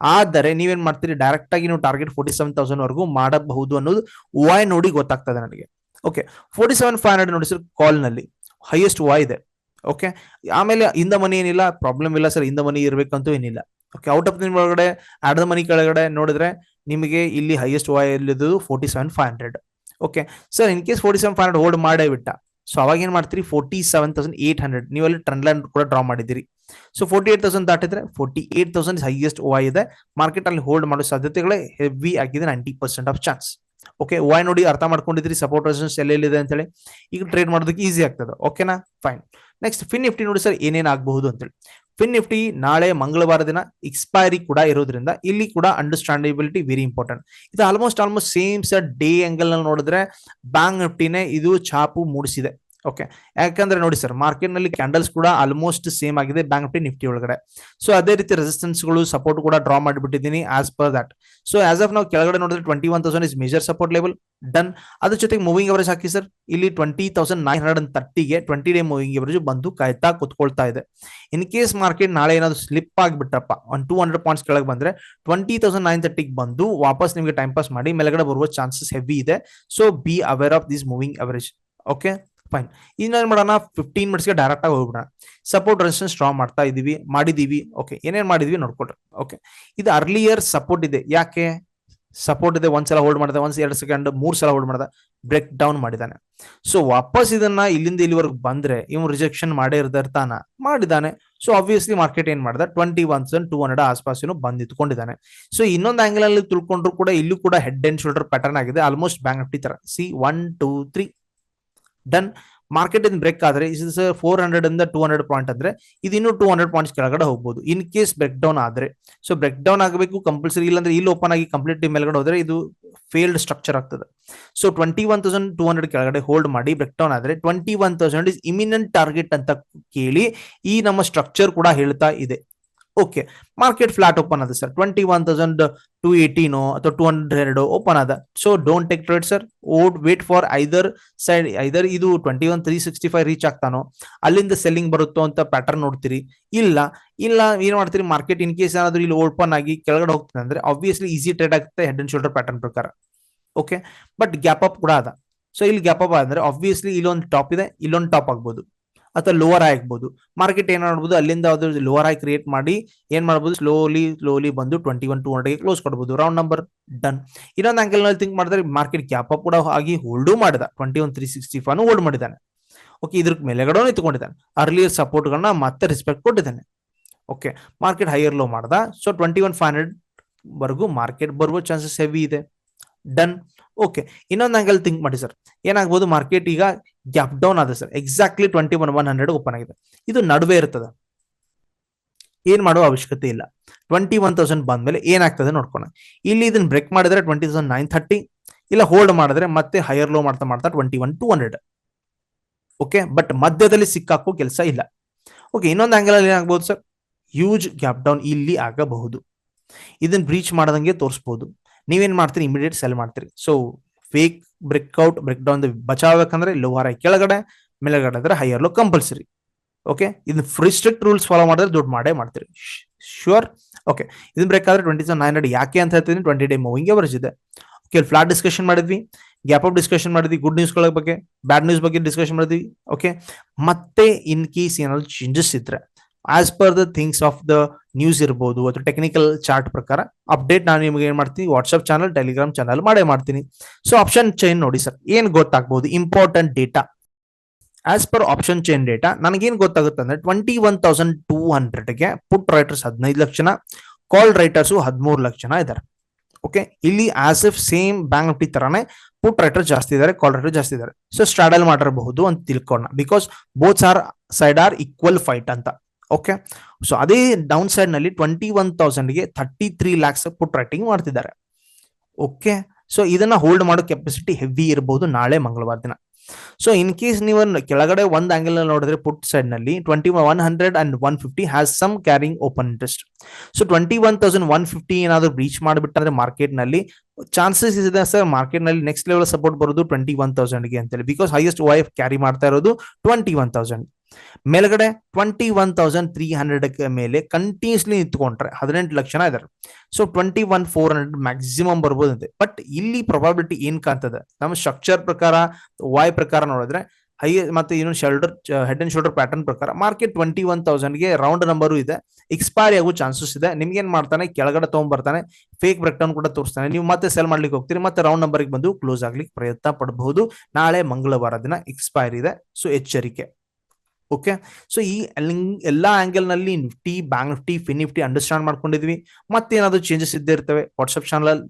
ಆದರೆ ನೀವೇನ್ ಮಾಡ್ತೀರಿ? ಡೈರೆಕ್ಟ್ ಆಗಿ ನೀವು ಟಾರ್ಗೆಟ್ ಫೋರ್ಟಿ ಸೆವೆನ್ ತೌಸಂಡ್ ವರೆಗೂ ಮಾಡಬಹುದು ಅನ್ನೋದು ವಾಯ್ ನೋಡಿ ಗೊತ್ತಾಗ್ತದೆ ನನಗೆ. Okay forty seven five hundred ನೋಡಿ ಕಾಲ್ನಲ್ಲಿ ಕಾಲ್ನಲ್ಲಿ ಹೈಯೆಸ್ಟ್ ವಾಯ್ ಇದೆ. ಓಕೆ ಆಮೇಲೆ ಇಂದ ಮನಿ ಏನಿಲ್ಲ ಪ್ರಾಬ್ಲಮ್ ಇಲ್ಲ ಸರ್ ಇಂದ ಮನಿ ಇರಬೇಕಂತೂ ಏನಿಲ್ಲ. ಓಕೆ ಔಟ್ ಆಫ್ ನಿಮ್ಮ ಒಳಗಡೆ ಆಡದ ಮನಿ ಕೆಳಗಡೆ ನೋಡಿದ್ರೆ ನಿಮಗೆ ಇಲ್ಲಿ ಹೈಯೆಸ್ಟ್ ವಾಯ್ ಇಲ್ಲಿದ್ದು forty seven five hundred okay sir in case forty seven five hundred hold ಮಾಡೇ ಬಿಟ್ಟ. ಸೊ ಅವಾಗ ಏನ್ ಮಾಡ್ತೀರಿ? Forty seven thousand eight hundred ನೀವು ಅಲ್ಲಿ ಟ್ರೆಂಡ್ ಲೈನ್ ಕೂಡ ಡ್ರಾ ಮಾಡಿದ್ದೀರಿ. ಸೊ ಫೋರ್ಟಿ ಏಟ್ ತೌಸಂಡ್ ದಾಟಿದ್ರೆ forty eight thousand highest Y ಇದೆ. ಮಾರ್ಕೆಟ್ ಅಲ್ಲಿ ಹೋಲ್ಡ್ ಮಾಡೋ ಸಾಧ್ಯತೆಗಳೇ ಹೆವಿ ಆಗಿದೆ ninety percent of chance okay Y ನೋಡಿ ಅರ್ಥ ಮಾಡ್ಕೊಂಡಿದ್ರಿ ಸಪೋರ್ಟ್ ರೆಸಿಸ್ಟೆನ್ಸ್ ಎಲ್ಲೆಲ್ಲಿದೆ ಅಂತೇಳಿ. ಈಗ ಟ್ರೇಡ್ ಮಾಡೋದಕ್ಕೆ ಈಸಿ ಆಗ್ತದೆ. ಓಕೆನಾ ಫೈನ್ ನೆಕ್ಸ್ಟ್ ಫಿನ್ ನಿಫ್ಟಿ ನೋಡಿ ಸರ್ ಆಗಬಹುದು ಅಂತೇಳಿ. ಫಿನ್ ನಿಫ್ಟಿ ನಾಳೆ ಮಂಗಳವಾರ ದಿನ ಎಕ್ಸ್ಪೈರಿ ಕೂಡ ಇರೋದ್ರಿಂದ ಇಲ್ಲಿ ಕೂಡ ಅಂಡರ್ಸ್ಟ್ಯಾಂಡಬಿಲಿಟಿ ವೆರಿ ಇಂಪಾರ್ಟೆಂಟ್ ಇದು almost almost same sir day ಆಂಗಲ್ನಲ್ಲಿ ನೋಡಿದ್ರೆ ಬ್ಯಾಂಕ್ ನಿಫ್ಟಿನೇ ಇದು ಛಾಪು ಮೂಡಿಸಿದೆ. ಓಕೆ ಯಾಕಂದ್ರೆ ನೋಡಿ ಸರ್ ಮಾರ್ಕೆಟ್ನಲ್ಲಿ ಕ್ಯಾಂಡಲ್ಸ್ ಕೂಡ ಆಲ್ಮೋಸ್ಟ್ ಸೇಮ್ ಆಗಿದೆ ಬ್ಯಾಂಕ್ ನಿಫ್ಟಿ ನಿಫ್ಟಿ ಒಳಗಡೆ. ಸೊ ಅದೇ ರೀತಿ ರೆಸಿಸ್ಟೆನ್ಸ್ಗಳು ಸಪೋರ್ಟ್ ಕೂಡ draw ಮಾಡಿಬಿಟ್ಟಿದ್ದೀನಿ as per that so as of ನಾವು ಕೆಳಗಡೆ ನೋಡಿದ್ರೆ twenty one thousand is major support level done ಅದ್ರ ಜೊತೆಗೆ ಮೂವಿಂಗ್ ಅವರೇಜ್ ಹಾಕಿ ಸರ್ ಇಲ್ಲಿ twenty thousand nine hundred and ತರ್ಟಿಗೆ ಟ್ವೆಂಟಿ ಡೇ ಮೂವಿಂಗ್ ಅವರೇಜ್ ಬಂದು ಕಾಯ್ತಾ ಕುತ್ಕೊಳ್ತಾ ಇದೆ. ಇನ್ ಕೇಸ್ ಮಾರ್ಕೆಟ್ ನಾಳೆ ಏನಾದ್ರು ಸ್ಲಿಪ್ ಆಗಿಬಿಟ್ರಪ್ಪ, ಒಂದು ಟೂ ಹಂಡ್ರೆಡ್ ಪಾಯಿಂಟ್ಸ್ ಕೆಳಗೆ ಬಂದ್ರೆ ಟ್ವೆಂಟಿ ತೌಸಂಡ್ ನೈನ್ ತರ್ಟಿಗೆ ಬಂದು ವಾಪಸ್ ನಿಮಗೆ ಟೈಮ್ ಪಾಸ್ ಮಾಡಿ, ಮೇಲ್ಗಡೆ ಬರುವ ಚಾನ್ಸಸ್ ಹೆವಿ ಇದೆ. So be aware of this moving average okay fine ಇನ್ನೇನ್ ಮಾಡೋಣ ಫಿಫ್ಟೀನ್ ಮಿನಿಟ್ಸ್ಗೆ ಡೈರೆಕ್ಟ್ ಆಗಿ ಹೋಗ್ಬಿಡೋಣ. ಸಪೋರ್ಟ್ ರೆಸಿಸ್ಟೆನ್ಸ್ ಸ್ಟ್ರಾಂಗ್ ಮಾಡ್ತಾ ಇದೀವಿ, ಮಾಡಿದೀವಿ ಓಕೆ ಏನೇನ್ ಮಾಡಿದ್ವಿ ನೋಡ್ಕೊಳ್ರಿ ಓಕೆ ಇದು ಅರ್ಲಿಯರ್ ಸಪೋರ್ಟ್ ಇದೆ. ಯಾಕೆ? ಸಪೋರ್ಟ್ ಇದೆ, ಒಂದ್ಸಲ ಹೋಲ್ಡ್ ಮಾಡಿದೆ ಒಂದ್ ಎರಡು ಸೆಕೆಂಡ್ ಮೂರ್ ಸಲ ಹೋಲ್ಡ್ ಮಾಡಿದ ಬ್ರೇಕ್ ಡೌನ್ ಮಾಡಿದಾನೆ. ಸೊ ವಾಪಸ್ ಇದನ್ನ ಇಲ್ಲಿಂದ ಇಲ್ಲಿವರೆಗೆ ಬಂದ್ರೆ ಇವ್ ರಿಜೆಕ್ಷನ್ ಮಾಡೇ ಇರ್ತಾನ, ಮಾಡಿದಾನೆ. ಸೊ ಆಬ್ವಿಯಸ್ಲಿ ಮಾರ್ಕೆಟ್ ಏನ್ ಮಾಡಿದ twenty one thousand two hundred ಆಸ್ಪಾಸ್ ಬಂದಿತ್ಕೊಂಡಿದ್ದಾನೆ ಸೊ ಇನ್ನೊಂದು ಆಂಗಲ್ ಅಲ್ಲಿ ತಿಳ್ಕೊಂಡ್ರು ಕೂಡ, ಇಲ್ಲೂ ಕೂಡ ಹೆಡ್ ಅಂಡ್ ಶೋಲ್ಡರ್ ಪ್ಯಾಟರ್ನ್ ಆಗಿದೆ ಆಲ್ಮೋಸ್ಟ್ ಬ್ಯಾಂಕ್ ನಿಫ್ಟಿ ತರ. C one two three done market ಇಂದ ಬ್ರೇಕ್ ಆದ್ರೆ ಇಸ್ ಫೋರ್ ಹಂಡ್ರೆಡ್ ಇಂದ ಟೂ ಹಂಡ್ರೆಡ್ ಪಾಯಿಂಟ್ ಅಂದ್ರೆ, ಇದು ಇನ್ನೂ ಟೂ ಹಂಡ್ರೆಡ್ ಪಾಯಿಂಟ್ಸ್ ಕೆಳಗಡೆ ಹೋಗ್ಬೋದು. ಇನ್ ಕೇಸ್ ಬ್ರೇಕ್ ಡೌನ್ ಆದ್ರೆ. ಸೊ ಬ್ರೇಕ್ ಡೌನ್ ಆಗಬೇಕು ಕಂಪಲ್ಸರಿ ಇಲ್ಲಾಂದ್ರೆ ಇಲ್ಲಿ ಓಪನ್ ಆಗಿ ಕಂಪ್ಲೀಟ್ ಮೇಲ್ಗಡೆ ಹೋದ್ರೆ, ಇದು ಫೇಲ್ಡ್ ಸ್ಟ್ರಕ್ಚರ್ ಆಗ್ತದೆ. So twenty one thousand two hundred ಕೆಳಗಡೆ ಹೋಲ್ಡ್ ಮಾಡಿ ಬ್ರೇಕ್ ಡೌನ್ ಆದ್ರೆ twenty one thousand is imminent target ಅಂತ ಕೇಳಿ, ಈ ನಮ್ಮ ಸ್ಟ್ರಕ್ಚರ್ ಕೂಡ ಹೇಳ್ತಾ ಇದೆ. ಓಕೆ ಮಾರ್ಕೆಟ್ ಫ್ಲಾಟ್ ಓಪನ್ ಅದ sir twenty one thousand two ಏಯ್ಟೀನೋ ಅಥವಾ ಟೂ ಹಂಡ್ರೆಡ್ ಓಪನ್ ಅದ. So don't take trade sir ಓಡ್ wait for either side either ಇದು twenty one three sixty five reach ಆಗ್ತಾನೋ, ಅಲ್ಲಿಂದ ಸೆಲ್ಲಿಂಗ್ ಬರುತ್ತೋ ಅಂತ ಪ್ಯಾಟರ್ನ್ ನೋಡ್ತೀರಿ. ಇಲ್ಲ ಇಲ್ಲ, ಏನ್ ಮಾಡ್ತೀರಿ? ಮಾರ್ಕೆಟ್ ಇನ್ ಕೇಸ್ ಏನಾದ್ರು ಇಲ್ಲಿ ಓಪನ್ ಆಗಿ ಕೆಳಗಡೆ ಹೋಗ್ತದೆ ಅಂದ್ರೆ ಆಬ್ವಿಯಸ್ಲಿ ಈಸಿ ಟ್ರೇಡ್ ಆಗುತ್ತೆ ಹೆಡ್ ಅಂಡ್ ಶೋಲ್ಡರ್ ಪ್ಯಾಟರ್ನ್ ಪ್ರಕಾರ. ಓಕೆ ಬಟ್ ಗ್ಯಾಪ್ ಅಪ್ ಕೂಡ ಅದ. ಸೊ ಇಲ್ಲಿ ಗ್ಯಾಪ್ ಅಪ್ ಅಂದ್ರೆ ಆಬ್ವಿಯಸ್ಲಿ ಇಲ್ಲೊಂದು ಟಾಪ್ ಇದೆ, ಇಲ್ಲೊಂದು ಟಾಪ್ ಆಗ್ಬೋದು. ಅಥವಾ ಲೋವರ್ ಆಯ್ ಮಾರ್ಕೆಟ್ ಏನ್ ಮಾಡ್ಬೋದು? ಅಲ್ಲಿಂದ ಅದು ಲೋವರ್ ಆಯ್ ಕ್ರಿಯೇಟ್ ಮಾಡಿ ಏನ್ ಮಾಡ್ಬೋದು? ಸ್ಲೋಲಿ ಸ್ಲೋಲಿ ಬಂದು twenty one two hundred close ಕೊಡ್ಬೋದು. ರೌಂಡ್ ನಂಬರ್ ಡನ್ ಇನ್ನೊಂದು ಆಂಗಲ್ನಲ್ಲಿ ಥಿಂಕ್ ಮಾಡಿದ್ರೆ ಮಾರ್ಕೆಟ್ ಗ್ಯಾಪ್ ಅಪ್ ಕೂಡ ಆಗಿ ಹೋಲ್ಡು ಮಾಡಿದ. Twenty one three sixty five hold ಮಾಡಿದ್ದಾನೆ. ಓಕೆ ಇದ್ರ ಮೇಲೆಗಡೆ ನಿಂತ್ಕೊಂಡಿದ್ದಾನೆ ಅರ್ಲಿಯರ್ ಸಪೋರ್ಟ್ಗಳನ್ನ ಮತ್ತೆ ರೆಸ್ಪೆಕ್ಟ್ ಕೊಟ್ಟಿದ್ದಾನೆ. ಓಕೆ ಮಾರ್ಕೆಟ್ ಹೈಯರ್ ಲೋ ಮಾಡ್ದ. So twenty one five hundred ವರೆಗೂ ಮಾರ್ಕೆಟ್ ಬರುವ ಚಾನ್ಸಸ್ ಹೆವಿ ಇದೆ. ಡನ್ ಓಕೆ ಇನ್ನೊಂದು ಆಂಗಲ್ ಥಿಂಕ್ ಮಾಡಿ ಸರ್ ಏನಾಗ್ಬೋದು? ಮಾರ್ಕೆಟ್ ಈಗ ಗ್ಯಾಪ್ ಡೌನ್ ಆದ sir exactly twenty one one hundred open ಆಗಿದೆ. ಇದು ನಡುವೆ ಇರ್ತದೆ. ಏನ್ ಮಾಡುವ ಅವಶ್ಯಕತೆ ಇಲ್ಲ. ಟ್ವೆಂಟಿ ಒನ್ ತೌಸಂಡ್ ಬಂದ್ಮೇಲೆ ಏನಾಗ್ತದೆ ನೋಡ್ಕೋಣ. ಇಲ್ಲಿ ಇದನ್ನ ಬ್ರೇಕ್ ಮಾಡಿದ್ರೆ ಟ್ವೆಂಟಿ ತೌಸಂಡ್ ನೈನ್ ಥರ್ಟಿ ಇಲ್ಲ ಹೋಲ್ಡ್ ಮಾಡಿದ್ರೆ ಮತ್ತೆ ಹೈಯರ್ ಲೋ ಮಾಡ್ತಾ ಮಾಡ್ತಾ twenty one two hundred okay but ಮಧ್ಯದಲ್ಲಿ ಸಿಕ್ಕಾಕೋ ಕೆಲಸ ಇಲ್ಲ. ಓಕೆ ಇನ್ನೊಂದು ಆಂಗಲ್ ಅಲ್ಲಿ ಏನಾಗ್ಬೋದು ಸರ್ ಹ್ಯೂಜ್ ಗ್ಯಾಪ್ ಡೌನ್ ಇಲ್ಲಿ ಆಗಬಹುದು. ಇದನ್ನ ಬ್ರೀಚ್ ಮಾಡದಂಗೆ ತೋರಿಸ್ಬೋದು. ನೀವೇನ್ ಮಾಡ್ತೀರಿ? ಇಮಿಡಿಯೇಟ್ ಸೆಲ್ ಮಾಡ್ತೀರಿ. So fake breakout break down ಬಚಾವಬೇಕಂದ್ರೆ lower ಕೆಳಗಡೆ, ಮೇಲೆಗಡೆ ಅಂದ್ರೆ ಹೈಯರ್ ಲೋ ಕಂಪಲ್ಸರಿ ಓಕೆ ಇದನ್ನ ಫ್ರೀ ಸ್ಟ್ರಿಕ್ಟ್ ರೂಲ್ಸ್ ಫಾಲೋ ಮಾಡಿದ್ರೆ ದುಡ್ಡು ಮಾಡೇ ಮಾಡ್ತೀರಿ. ಶ್ಯೂರ್ ಓಕೆ ಇದನ್ನ ಬ್ರೇಕ್ ಆದ್ರೆ ಟ್ವೆಂಟಿ ನೈನ್ ಹಂಡ್ರೆಡ್ ಯಾಕೆ ಅಂತ ಹೇಳ್ತೀನಿ ಟ್ವೆಂಟಿ ಡೇ ಮೂವಿಂಗ್ ಅವರೇಜ್ ಇದೆ. ಓಕೆ ಫ್ಲಾಟ್ ಡಿಸ್ಕಷನ್ ಮಾಡಿದ್ವಿ. ಗ್ಯಾಪ್ ಅಪ್ ಡಿಸ್ಕಷನ್ ಮಾಡಿದ್ವಿ. ಗುಡ್ ನ್ಯೂಸ್ಗಳ ಬಗ್ಗೆ ಬ್ಯಾಡ್ ನ್ಯೂಸ್ ಬಗ್ಗೆ ಡಿಸ್ಕಷನ್ ಮಾಡಿದ್ವಿ. ಓಕೆ ಮತ್ತೆ ಇನ್ ಕೇಸ್ ಏನಾದ್ರು ಚೇಂಜಸ್ ಇದ್ರೆ as per the things of the news ಇರ್ಬೋದು ಅಥವಾ ಟೆಕ್ನಿಕಲ್ ಚಾರ್ಟ್ ಪ್ರಕಾರ ಅಪ್ಡೇಟ್ ನಾನು ನಿಮಗೆ ಏನ್ ಮಾಡ್ತೀನಿ? ವಾಟ್ಸ್ಆಪ್ ಚಾನಲ್ ಟೆಲಿಗ್ರಾಮ್ ಚಾನಲ್ ಮಾಡೇ ಮಾಡ್ತೀನಿ. ಸೊ ಆಪ್ಷನ್ ಚೈನ್ ನೋಡಿ ಸರ್ ಏನ್ ಗೊತ್ತಾಗ್ಬೋದು? Important data as per option chain data ನನಗೇನ್ ಗೊತ್ತಾಗುತ್ತೆ ಅಂದ್ರೆ ಟ್ವೆಂಟಿ ಒನ್ ತೌಸಂಡ್ ಟೂ ಹಂಡ್ರೆಡ್ಗೆ ಪುಟ್ ರೈಟರ್ಸ್ ಹದಿನೈದು ಲಕ್ಷ ಕಾಲ್ ರೈಟರ್ಸ್ ಹದಿಮೂರು ಲಕ್ಷ ಜನ ಇದ್ದಾರೆ ಓಕೆ ಇಲ್ಲಿ as if same bank Nifty ತರಾನೇ ಪುಟ್ ರೈಟರ್ ಜಾಸ್ತಿ ಇದ್ದಾರೆ ಕಾಲ್ ರೈಟರ್ ಜಾಸ್ತಿ ಇದಾರೆ. ಸೊ ಸ್ಟ್ರಾಡಲ್ ಮಾಡಿರಬಹುದು ಅಂತ ತಿಳ್ಕೊಳ್ಳೋಣ because both are side are equal fight ಅಂತ. ಓಕೆ ಸೊ ಅದೇ ಡೌನ್ ಸೈಡ್ನಲ್ಲಿ twenty one ತೌಸಂಡ್ಗೆ thirty three lakhs put writing ಮಾಡ್ತಿದ್ದಾರೆ. ಓಕೆ ಸೊ ಇದನ್ನ ಹೋಲ್ಡ್ ಮಾಡೋ ಕೆಪಾಸಿಟಿ ಹೆವಿ ಇರಬಹುದು ನಾಳೆ ಮಂಗಳವಾರ ದಿನ. ಸೊ ಇನ್ ಕೇಸ್ ನೀವು ಕೆಳಗಡೆ ಒಂದ್ ಆಂಗಲ್ ನೋಡಿದ್ರೆ ಪುಟ್ ಸೈಡ್ನಲ್ಲಿ twenty one hundred and one fifty has some carrying open interest so twenty one thousand one fifty ಏನಾದ್ರು ಬ್ರೀಚ್ ಮಾಡಿಬಿಟ್ಟಂದ್ರೆ ಮಾರ್ಕೆಟ್ನಲ್ಲಿ ಚಾನ್ಸಸ್ ಇದೆ ಸರ್ ಮಾರ್ಕೆಟ್ನಲ್ಲಿ ನೆಕ್ಸ್ಟ್ ಲೆವೆಲ್ ಸಪೋರ್ಟ್ ಬರೋದು ಟ್ವೆಂಟಿ ಒನ್ ತೌಸಂಡ್ಗೆ ಅಂತೇಳಿ. ಬಿಕಾಸ್ ಹೈಯೆಸ್ಟ್ ವೈಫ್ ಕ್ಯಾರಿ ಮಾಡ್ತಾ ಇರೋದು ಟ್ವೆಂಟಿ ಒನ್ ತೌಸಂಡ್ ಮೇಲ್ಗಡೆ twenty one thousand three hundred ಮೇಲೆ ಕಂಟಿನ್ಯೂಸ್ಲಿ ನಿಂತ್ಕೊಂಡ್ರೆ ಹದಿನೆಂಟು ಲಕ್ಷ ಜನ ಇದಾರೆ so twenty one four hundred maximum ಬರ್ಬೋದಂತೆ. But ಇಲ್ಲಿ ಪ್ರೊಬಾಬಿಲಿಟಿ ಏನ್ ಕಾಣ್ತದೆ? ನಮ್ಮ ಸ್ಟ್ರಕ್ಚರ್ ಪ್ರಕಾರ ವಾಯ್ ಪ್ರಕಾರ ನೋಡಿದ್ರೆ ಹೈ ಮತ್ತೆ ಇನ್ನೊಂದು shoulder head and shoulder pattern ಪ್ರಕಾರ ಮಾರ್ಕೆಟ್ ಟ್ವೆಂಟಿ ಒನ್ ತೌಸಂಡ್ಗೆ ರೌಂಡ್ ನಂಬರು ಇದೆ. ಎಕ್ಸ್ಪೈರಿ ಆಗೋ ಚಾನ್ಸಸ್ ಇದೆ. ನಿಮ್ಗೆ ಏನ್ ಮಾಡ್ತಾನೆ? ಕೆಳಗಡೆ ತೊಗೊಂಡ್ಬರ್ತಾನೆ. ಫೇಕ್ ಬ್ರೇಕ್ ಡೌನ್ ಕೂಡ ತೋರಿಸ್ತಾನೆ. ನೀವು ಮತ್ತೆ ಸೆಲ್ ಮಾಡ್ಲಿಕ್ಕೆ ಹೋಗ್ತೀರಿ. ಮತ್ತೆ ರೌಂಡ್ ನಂಬರ್ಗೆ ಬಂದು ಕ್ಲೋಸ್ ಆಗ್ಲಿಕ್ಕೆ ಪ್ರಯತ್ನ ಪಡಬಹುದು. ನಾಳೆ ಮಂಗಳವಾರ ದಿನ ಎಕ್ಸ್ಪೈರಿ ಇದೆ. ಸೊ ಎಚ್ಚರಿಕೆ. ಓಕೆ ಸೊ ಈ ಎಲ್ಲ ಆಂಗಲ್ನಲ್ಲಿ Nifty bank Nifty Fin Nifty understand ಮಾಡ್ಕೊಂಡಿದ್ವಿ. ಮತ್ತೇನಾದ್ರು ಚೇಂಜಸ್ ಇದ್ದೇ ಇರ್ತವೆ. ವಾಟ್ಸ್ಆಪ್ ಚಾನಲ್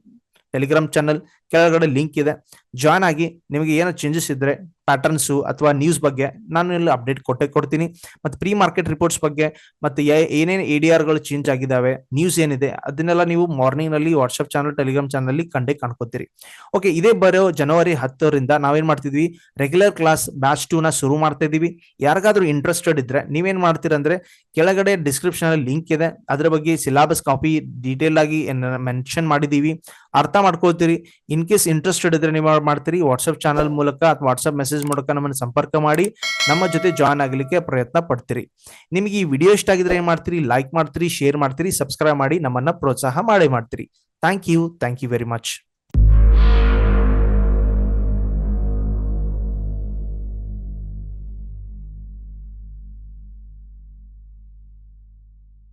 ಟೆಲಿಗ್ರಾಮ್ ಚಾನಲ್ ಕೆಳಗಡೆ ಲಿಂಕ್ ಇದೆ. ಜಾಯ್ನ್ ಆಗಿ ನಿಮಗೆ ಏನೋ ಚೇಂಜಸ್ ಇದ್ರೆ ಪ್ಯಾಟರ್ನ್ಸು ಅಥವಾ ನ್ಯೂಸ್ ಬಗ್ಗೆ ನಾನು ಇಲ್ಲಿ ಅಪ್ಡೇಟ್ ಕೊಟ್ಟೆ, ಕೊಡ್ತೀನಿ. ಮತ್ತೆ ಪ್ರೀ ಮಾರ್ಕೆಟ್ ರಿಪೋರ್ಟ್ಸ್ ಬಗ್ಗೆ ಮತ್ತೆ ಏನೇನು ಎ ಡಿ ಆರ್ಗಳು ಚೇಂಜ್ ಆಗಿದಾವೆ ನ್ಯೂಸ್ ಏನಿದೆ, ಅದನ್ನೆಲ್ಲ ನೀವು ಮಾರ್ನಿಂಗ್ನಲ್ಲಿ ವಾಟ್ಸ್ಆಪ್ ಚಾನಲ್ ಟೆಲಿಗ್ರಾಮ್ ಚಾನಲ್ ಅಲ್ಲಿ ಕಂಡೇ ಕಾಣ್ಕೋತೀರಿ. ಓಕೆ ಇದೇ ಬರೋ ಜನವರಿ ಹತ್ತರಿಂದ ನಾವೇನ್ ಮಾಡ್ತಿದ್ವಿ? ರೆಗ್ಯುಲರ್ ಕ್ಲಾಸ್ ಬ್ಯಾಚ್ ಟೂ ನ ಶುರು ಮಾಡ್ತಾ ಇದೀವಿ ಯಾರಿಗಾದ್ರೂ ಇಂಟ್ರೆಸ್ಟೆಡ್ ಇದ್ರೆ ನೀವೇನ್ ಮಾಡ್ತೀರಂದ್ರೆ ಕೆಳಗಡೆ ಡಿಸ್ಕ್ರಿಪ್ಷನ್ ಅಲ್ಲಿ ಲಿಂಕ್ ಇದೆ. ಅದರ ಬಗ್ಗೆ ಸಿಲಾಬಸ್ ಕಾಪಿ ಡೀಟೇಲ್ ಆಗಿ ಮೆನ್ಷನ್ ಮಾಡಿದೀವಿ ಅರ್ಥ ಮಾಡ್ಕೊಳ್ತೀರಿ. ಇನ್ ಕೇಸ್ ಇಂಟ್ರೆಸ್ಟೆಡ್ ಇದ್ರೆ ನೀವು ಮಾಡ್ತೀರಿ ವಾಟ್ಸ್ಆಪ್ ಚಾನಲ್ ಮೂಲಕ ಅಥವಾ ವಾಟ್ಸ್ಆಪ್ ಮೆಸೇಜ್ ಮೂಲಕ ನಮ್ಮನ್ನು ಸಂಪರ್ಕ ಮಾಡಿ, ನಮ್ಮ ಜೊತೆ ಜಾಯ್ನ್ ಆಗಲಿಕ್ಕೆ ಪ್ರಯತ್ನ ಪಡ್ತೀರಿ. ನಿಮಗೆ ಈ ವಿಡಿಯೋ ಇಷ್ಟ ಆಗಿದ್ರೆ ಏನ್ ಮಾಡ್ತೀರಿ? ಲೈಕ್ ಮಾಡ್ತೀರಿ ಶೇರ್ ಮಾಡ್ತೀರಿ ಸಬ್ಸ್ಕ್ರೈಬ್ ಮಾಡಿ ನಮ್ಮನ್ನ ಪ್ರೋತ್ಸಾಹ ಮಾಡಿ ಮಾಡ್ತೀರಿ. Thank you thank you very much